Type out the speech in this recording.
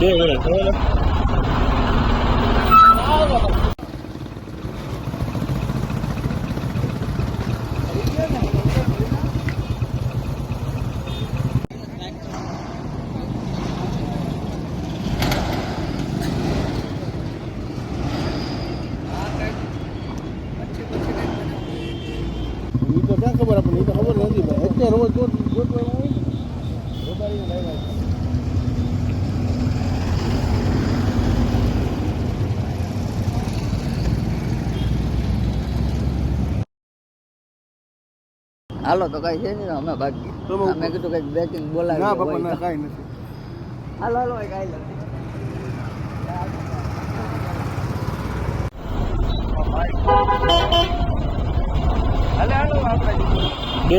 બે ક્યાં ખબર તો ખબર નથી અત્યારે રોજ જોત ગોતવાનું હોય ને રોબારીને લાવ્યા છે. હાલો તો કઈ છે નહીં અમે બાકી તમે અમે કીધું કઈ બેટિંગ બોલાવી ના બાપા ના કઈ નથી. હાલો હાલો કઈ નથી. હાલે હાલો આપણે બે